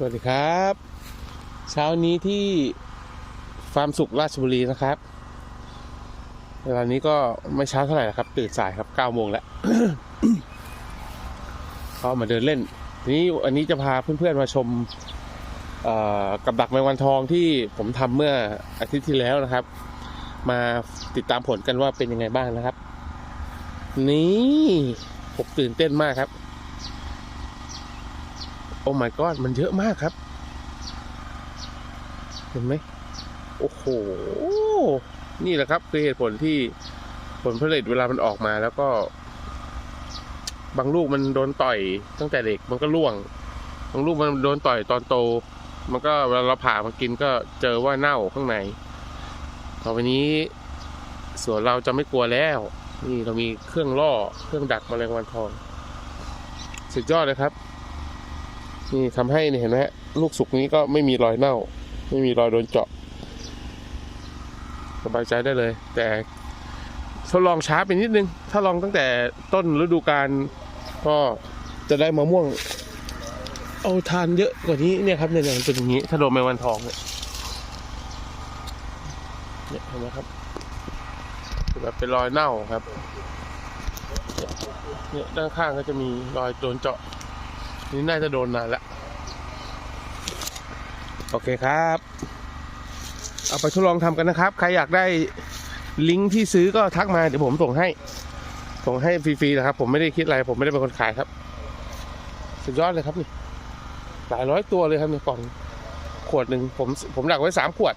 สวัสดีครับ เช้านี้ที่ฟาร์มสุขราชบุรีนะครับเวลานี้ก็ไม่เช้าเท่าไหร่นะครับ ตื่นสายครับ9โมงแล้วก็มาเดินเล่น ทีนี้วันนี้จะพาเพื่อนๆมาชมกับดักแมงวันทองที่ผมทำเมื่ออาทิตย์ที่แล้วนะครับ มาติดตามผลกันว่าเป็นยังไงบ้างนะครับ นี่ผมตื่นเต้นมากครับ อ้ my god มันเยอะมากครับ เห็นไหมโอ้โห นี่แหละครับ คือเหตุผลที่ผลผลิตเวลามันออกมาแล้วก็ บางลูกมันโดนต่อยตั้งแต่เด็กมันก็ร่วง บางลูกมันโดนต่อยตอนโต มันก็เวลาเราผ่ามากินก็เจอว่าเน่าข้างในต่อไปนี้สวนเราจะไม่กลัวแล้ว นี่เรามีเครื่องล่อเครื่องดักมแมลงวันทอง สุดยอดเลยครับ นี่ทำให้เนี่เห็นไหมฮะลูกสุกนี้ก็ไม่มีรอยเน่า ไม่มีรอยโดนเจาะสบายใจได้เลย แต่ทดลองช้าไปนิดนึง ถ้าลองตั้งแต่ต้นฤดูกาลก็จะได้มะม่วง เอาทานเยอะกว่านี้เนี่ยครับเนี่ยเนี่ยมันเป็นอย่างนี้ ถ้าโดนแมงวันทองเนี่ยเนี่ยเห็นไหมครับแบบเป็นรอยเน่าครับเนี่ยด้านข้างก็จะมีรอยโดนเจาะ นี่น่าจะโดนนานล้วโอเคครับ เอาไปทดลองทำกันนะครับ ใครอยากได้ลิงก์ที่ซื้อก็ทักมาเดี๋ยวผมส่งให้ ส่งให้ฟรีๆนะครับ ผมไม่ได้คิดอะไร ผมไม่ได้เป็นคนขายครับ สุดยอดเลยครับนี่หลายร้อยตัวเลยครับในกล่องขวดหนึ่งผมผมดักไว้สามขวด